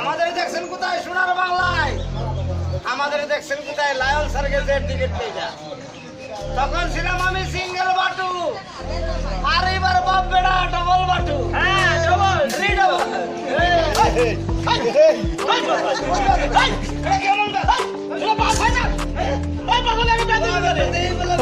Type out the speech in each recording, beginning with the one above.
আমাদের দেখছেন কোথায় সোনার বাংলায় আমাদের দেখছেন কোথায় লায়ন সার্কেসের টিকিট পেয়ে যা তখন ছিলাম আমি সিঙ্গেল বাটু আর এবার বাপ বেড়া ডবল বাটু হ্যাঁ ডবল থ্রি ডবল এটা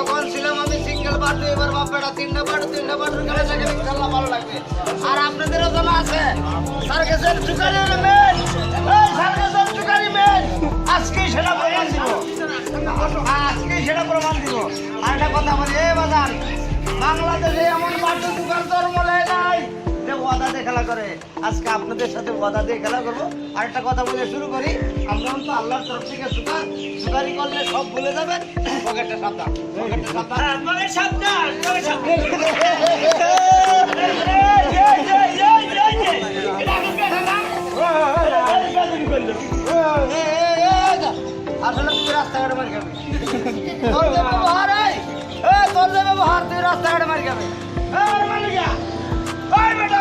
তখন ছিলাম আমি সিঙ্গেল পার্টু এবার বাপেটা তিনটা পার্টু তিনটা বাটুর খেলা থাকে ভালো লাগবে। আর আপনাদেরও জানা আছে সার্কেসের চুকারির মেন এই সার্কেসের চুকারি মেন আজকেই সেটা প্রমাণ দিব। আজকেই সেটা প্রমাণ দিব। আর একটা কথা বলি, এ বাজার, বাংলাদেশে এমন বাটু চুকার ধর্ম ওয়াদা দিয়ে খেলা করে আজকে আপনাদের সাথে ওয়াদা দিয়ে খেলা করব আর একটা কথা বলে শুরু করি আমরা তো আল্লাহর তরফ থেকে সুকার সুকারি করলে সব ভুলে যাবেন পকেটটা সাবধান পকেটটা সাবধান হ্যাঁ সাবধান। আসলে রাস্তাঘাটে মারি খাবি ব্যবহার এই, তোর ব্যবহার তুই রাস্তাঘাটে মারি খাবি বেটা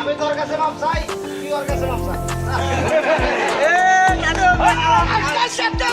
আমি তোর কাছে মাপ চাই তুই ওর কাছে মাপ চাই আকাশেতে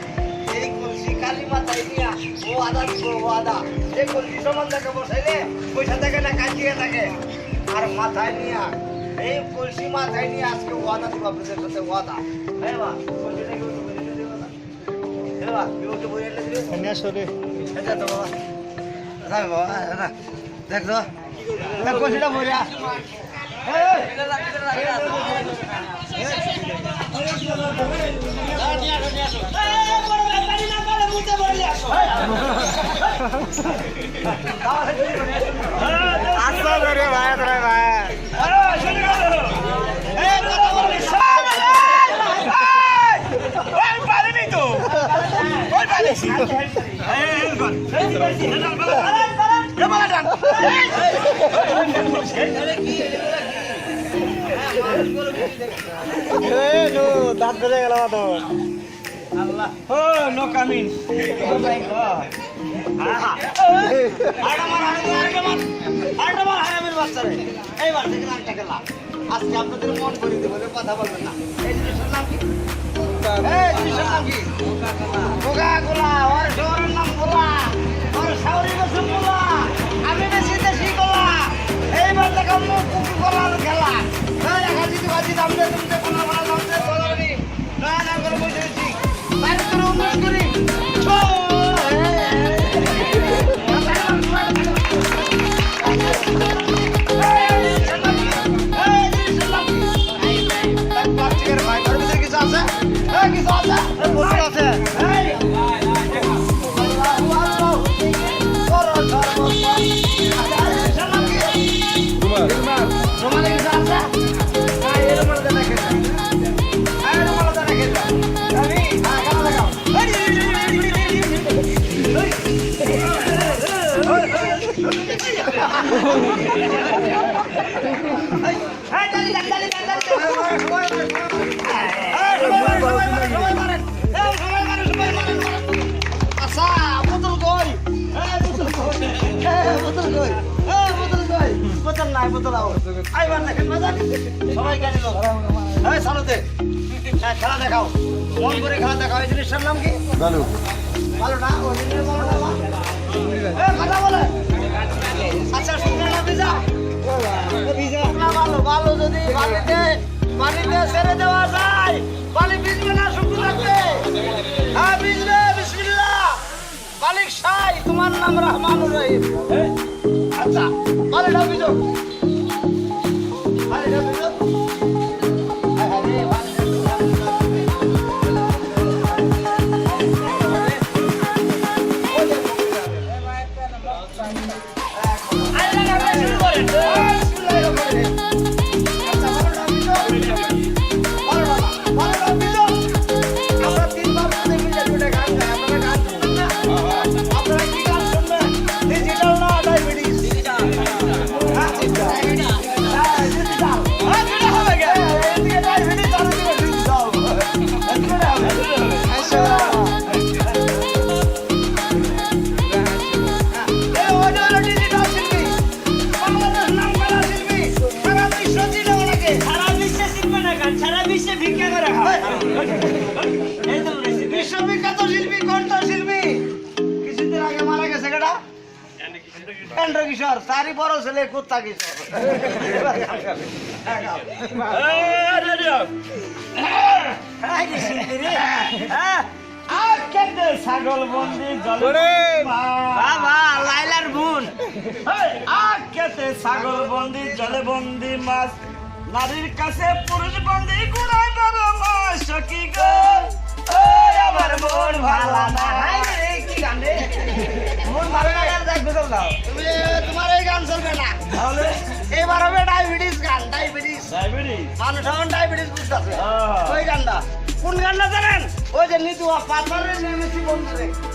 কালী মাথায় নিয়া ও আদা দিব ও আদা। এই কলসি সমান থেকে বসাইলে পয়সা থাকে না কাজিয়ে থাকে। আর মাথায় নিয়া এই কলসি মাথায় নিয়ে আজকে ওয়াদা দিব আপনাদের সাথে ওয়াদা হ্যাঁ বা কলসিটা হ্যাঁ বা তো বলে দিবে? সরে এটা তো বাবা। বাবা দেখ তো। কলসিটা বইরা আস্তে করে ভাই করে ভাই দাঁত বেড়ে গেল তো ও নো কামিং আজকে আপনাদের মন করে দেবো কথা বলবেন না এই জিনিসের নাম কি এই জিনিসের নাম কি কোকা কোলা ওর শহরের নাম কোলা ওর শাওরি বসে কোলা করে খেলা দেখাও। মন করে খেলা দেখাও এই জিনিসটার নাম কি? ভালো ভালো না? ওই জিনিসের ভালো না কথা বলে। আচ্ছা না ভিজা শুকনো ভালো ভালো যদি বালিতে বালিতে ছেড়ে দেওয়া যায় বালি ভিজবে না শুকনো থাকবে। হ্যাঁ ভিজবে বিসমিল্লাহ। মালিক সাই তোমার নাম রহমানুর রহিম। আচ্ছা বালিটা ভিজো। বালিটা কেটে ছাগল বন্দি বাবা লাইলার বোন। আর কেটে ছাগল বন্দি জলে বন্দি মাছ। নারীর কাছে পুরুষ বন্দি গুড়াই বাবা মাছ সখী গো। আমার মন ভালা না। গান তোমার এই গান চলবে না এবার হবে ডায়াবেটিস গান ডায়াবেটিস ডায়াবেটিস মানুষ এখন ডায়াবেটিস ওই গানটা কোন গানটা জানেন ওই যে নিতুয়া পাথারে নেমেছি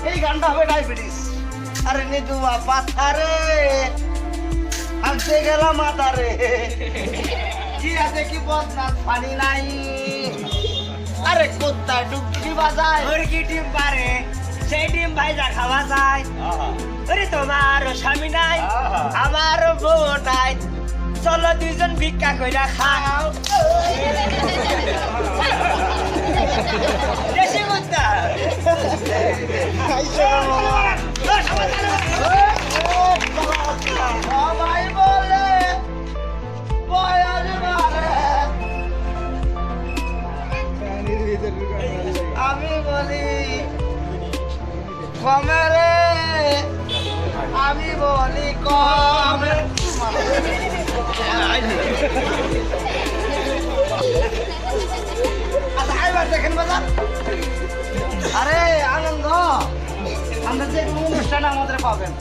এই গানটা হবে ডায়াবেটিস আরে নিতুয়া পাথারে হাঁটতে গেলাম মাতারে কি আছে কি বদনাথ পানি নাই আরে কোথায় ডুবডুবি বাজায় মুরগি ডিম পারে? সেই ডিম ভাইজা খাওয়া যায়। ওরে তোমার স্বামী নাই আহা। আমার বউ নাই। চলো দুইজন ভিক্ষা কইরা খাও। সবাই বলে কমে রে আমি বলি কমে আচ্ছা আরে, আনন্দ। আমরা যে কোনো অনুষ্ঠান আমাদের পাবেন।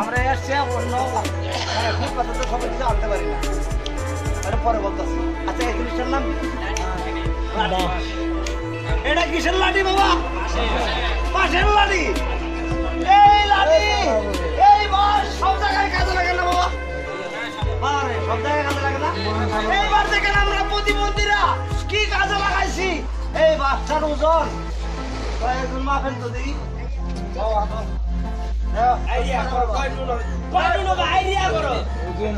আমরা এসছি, অন্য মানে ফুটপাতে তো সবাই কিছু আনতে পারি না। পরে বলতেছি। আচ্ছা এই জিনিসটার নাম? এটা কিসের লাঠি বাবা? পাশের লাঠি। এই লাঠি এই বাস সব জায়গায় কাজে লাগে না বাবা। সব জায়গায় কাজে লাগে না? এইবার দেখেন আমরা প্রতিবন্ধীরা কি কাজে লাগাইছি। এই বাসটার ওজন। মাপেন তো আইডিয়া করো দেখেন,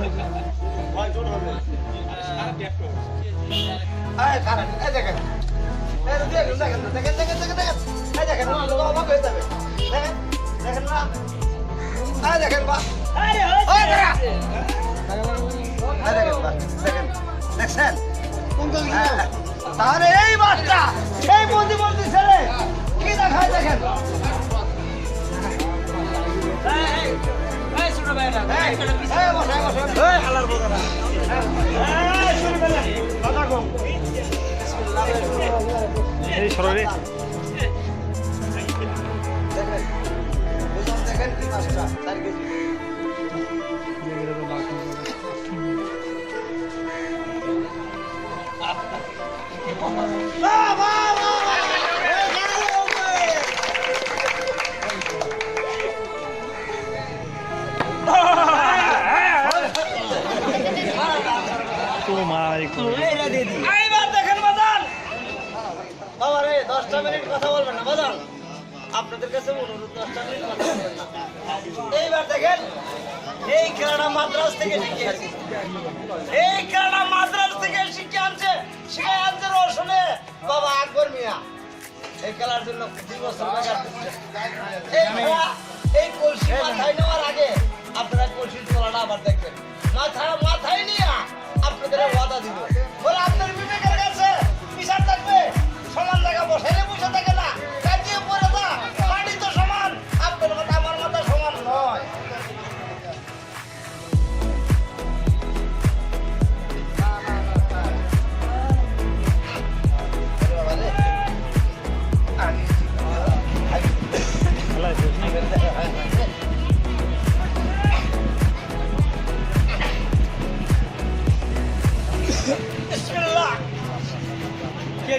দেখেন, দেখেন, বা। দেখছেন? তাহলে এই বাসটা এই প্রতিবন্ধী ছেলে কি দেখায় দেখেন? কথা কম। এই সরলে দেখেন। কি মাছটা। বাহ, বাহ, আপনাদের কাছে অনুরোধ। এইবার দেখেন এই খেলাটা মাদ্রাস থেকে শিখে আসি এই খেলাটা মাদ্রাস থেকে শিখে আনছে শিখে আনছে রসনে। বাবা আকবর মিয়া এই খেলার জন্য দুই বছর এই খেলা এই কলসি মাথায় নেওয়ার আগে আপনারা কলসির তোলাটা আবার দেখবেন। মাথা মাথায় নিয়ে আপনাদের ওয়াদা দিব।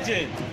কি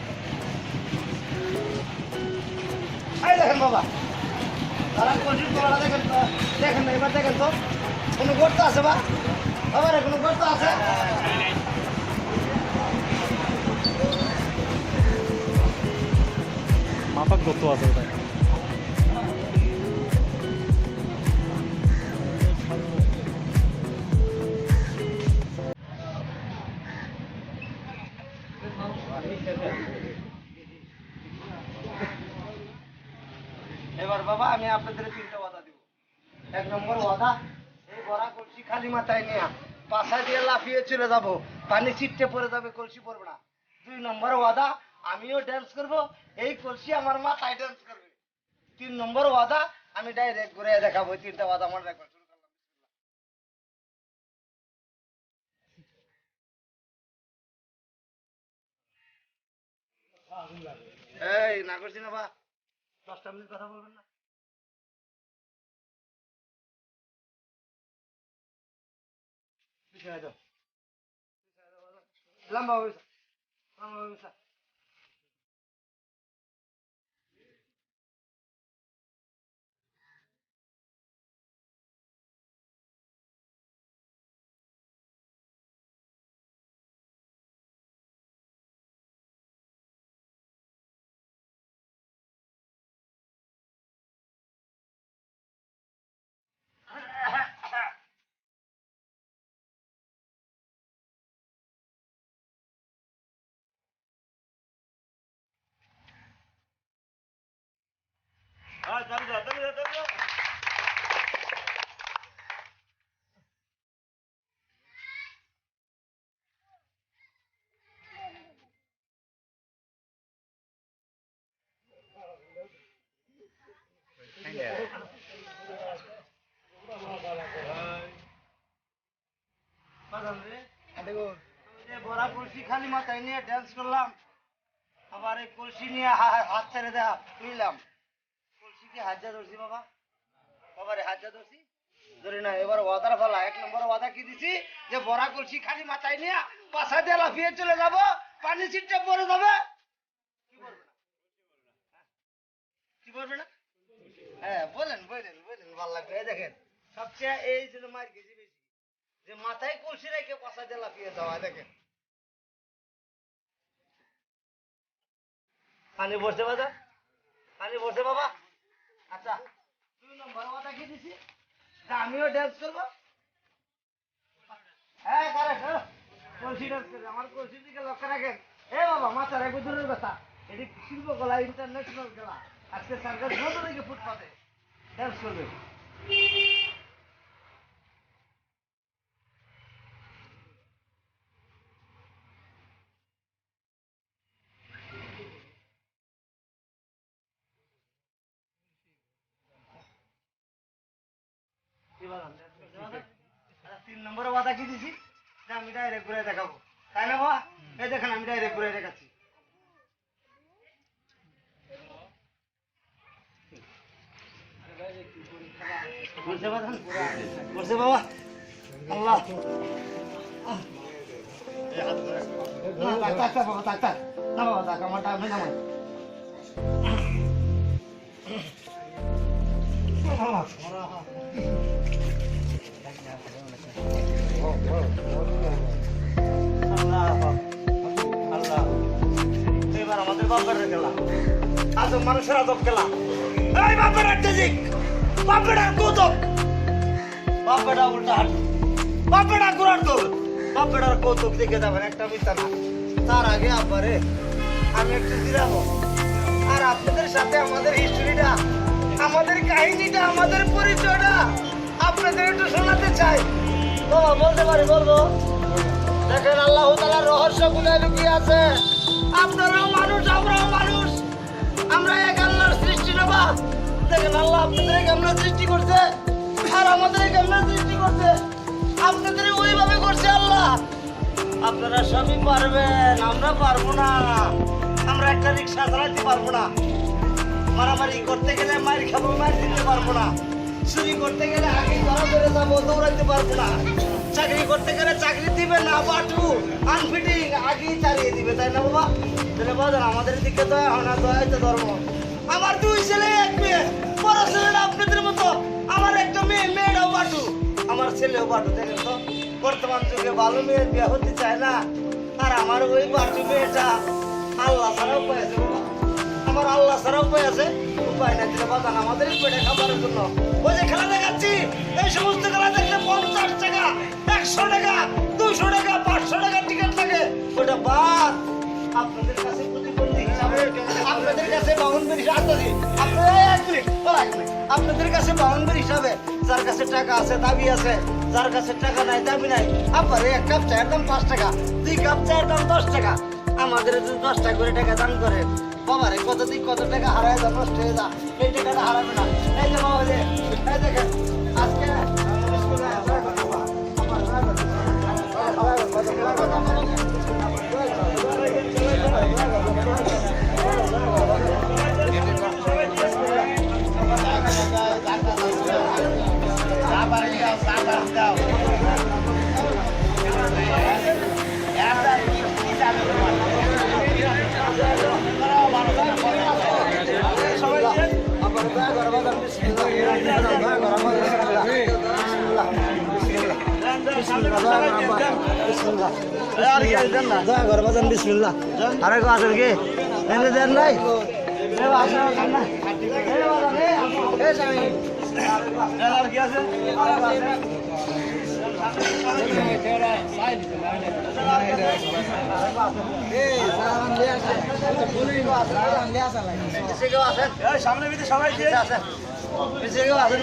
এবার বাবা, আমি আপনাদের তিনটা ওয়াদা দিব। এক নম্বর ওয়াদা, এই বড়া কলসি খালি মাথায় নিয়ে পাশা দিয়ে লাফিয়ে চলে যাব। পানি ছিটতে পড়ে যাবে, কলসি পড়বে না। দুই নম্বর ওয়াদা, আমিও ড্যান্স করব, এই কলসি আমার মাথায় ড্যান্স করবে। তিন নম্বর ওয়াদা, আমি ডাইরেক্ট ঘুরে দেখাবো তিনটা ওয়াদা শুরু করলাম। এই, না করছি না বা। দশটা মিনিট কথা বলবেন না? পিছনে যাও। লম্বা হয়েছে লম্বা হয়েছে হ্যাঁ চালু যা চালু যা চালু যা বাজান রে, দেখো, এই যে বড়া কলসি খালি মাথায় নিয়ে ড্যান্স করলাম। আবার এই কলসি নিয়ে হাত ছেড়ে দেয়া নিলাম। কলসি কি হাজা ধরছি বাবা? বাবা রে হাজা ধরছি? ধরি না এবার ওয়াদার ফলা এক নম্বর ওয়াদা কি দিছি? যে বড়া কলসি খালি মাথায় নিয়ে পাশা দিয়ে লাফিয়ে চলে যাব, পানি ছিটটা যাবে। কি বলবে না? হ্যাঁ? বলেন বলেন বলেন, ভালো লাগবে। দেখেন, সবচেয়ে এই মার বেশি, যে মাথায় কলসি রেখে পাশা দিয়ে লাফিয়ে যাওয়া, দেখেন। পানি বসে বাবা পানি বসে বাবা? আচ্ছা দুই নম্বর কথা কি দিছি? যে আমিও ড্যান্স করব? হ্যাঁ কারেক্ট কলসি ড্যান্স করবে, আমার কলসির দিকে লক্ষ্য রাখেন। এ বাবা মাথা রাখবে দূরের কথা এটি শিল্পকলা ইন্টারন্যাশনাল খেলা। আজকে সরকার যত থেকে ফুটপাতে? ড্যান্স করবে এবার আমি dance করতে পারব? আচ্ছা, তিন নম্বরে ওয়াদা কি দিছি যে আমি ডাইরেক্ট ঘুরে দেখাবো তাই না বাবা এই দেখেন আমি ডাইরেক্ট ঘুরে দেখাচ্ছি বাবা আল্লাহ না, বাবা, আমার টাইম নেই, বাপের খেলা আজব মানুষের আজব খেলা এই বাপের দিক। বাপের কৌতুক বাপেরা উল্টা হাট বাপেরা বাপেরা কৌতুক দেখে যাবেন, একটা মিথ্যা তার আগে আব্বারে, আমি একটু জিরাবো। আর আপনাদের সাথে আমাদের হিস্ট্রিটা আমাদের কাহিনীটা, আমাদের পরিচয়টা আপনাদের একটু শোনাতে চাই। বাবা বলতে পারি, বলব? দেখেন আল্লাহ তালার রহস্যগুলো লুকিয়ে আছে। আপনারাও মানুষ, আমরাও মানুষ। আমরা এক আল্লাহর সৃষ্টি নেবা দেখেন আল্লাহ আপনাদের কেমন সৃষ্টি করছে? আর আমাদের কেমন সৃষ্টি করছে? আপনাদের ওইভাবে করছে আল্লাহ। আপনারা সবই পারবেন, আমরা পারব না। আমরা একটা রিক্সা চালাতে পারব না। মারামারি করতে গেলে মার খাব মার দিতে পারব না। চুরি করতে গেলে আগে ধরা ধরে যাব, দৌড়াইতে পারব না। চাকরি করতে গেলে চাকরি দিবে না বাটু আনফিটিং আগেই তাড়িয়ে দিবে, তাই না বাবা? তাহলে বাজার আমাদের দিকে দয়া হয় না, দয়া তো ধর্ম। আমার দুই ছেলে, এক মেয়ে। বড় ছেলেরা আপনাদের মতো। আমার একটা মেয়ে মেয়েরাও বাটু আমার ছেলেও বাটু দেখেন তো। বর্তমান যুগে ভালো মেয়ের বিয়ে হতে চায় না। আর আমার ওই বাটু মেয়েটা আল্লাহ ছাড়া উপায় আছে বাবা। আমার আল্লাহ ছাড়া উপায় আছে উপায় না দিলে বাজান আমাদের পেটে খাবারের জন্য। ওই যে খেলা দেখাচ্ছি, এই সমস্ত খেলা দেখলে পঞ্চাশ টাকা, একশো টাকা, দুশো টাকা, পাঁচশো টাকা টিকিট লাগে। ওটা বাদ। আপনাদের কাছে আপনাদের কাছে বাউন্ডারি মিনিট। আপনাদের কাছে বাউন্ডারি হিসাবে যার কাছে টাকা আছে, দাবি আছে, যার কাছে টাকা নাই, দাবি নাই, আপনার এক কাপ চায়ের দাম পাঁচ টাকা, দুই কাপ চায়ের দাম দশ টাকা। আমাদের যদি দশ টাকা করে টাকা দান করে, বাবারে, কত দিক, কত টাকা হারায় যা, নষ্ট হয়ে যা এই টাকাটা হারাবে না। এই যে বাবা যে, এই দেখেন, আজকে স্কুলে করে বাজান, বিসমিল্লাহ। আরে গো আসেন কি এনে দেন নাই আছে? কেউ? সামনে ভিতরে সবাই কেউ বলেন? আসেন?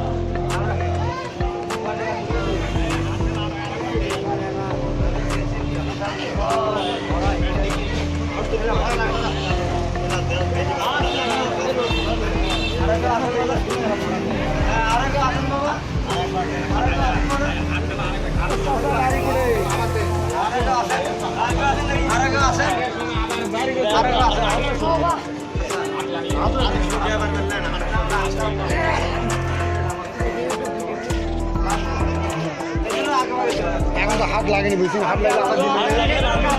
এখন তো হাত লাগেনি বুঝছি হাত লাগলে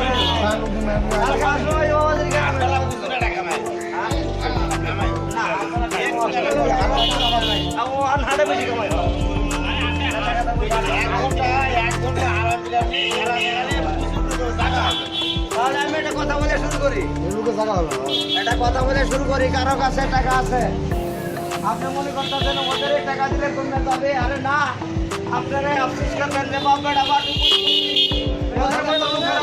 তাহলে আমি একটা কথা বলে শুরু করি করি কাছে টাকা আছে আপনি মনে করতেছেন ওদের টাকা দিলে কমে যাবে আরে না আপনারা আফসোস করবেন যে বাপেটা বাটু ওদের মতো লোকের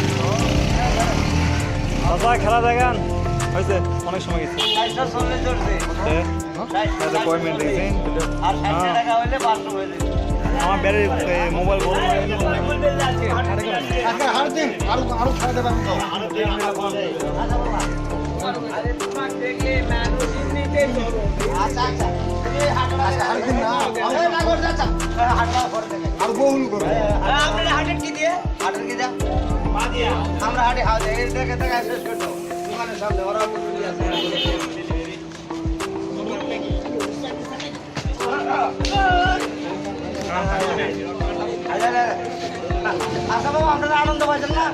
চাচা খেলা দেখান। হয়েছে অনেক সময় গেছে। হয়ে। যাবে। আমার ব্যাটারি মোবাইল বড় আচ্ছা আর বহুল করে। হাটের কি দিয়ে? হাটের কি দিয়ে আমরা হাটে হাতে দেখে দেখে শেষ করে দাও দোকানের সামনে ওরা আছে আচ্ছা বাবা, আপনারা আনন্দ পাইছেন না?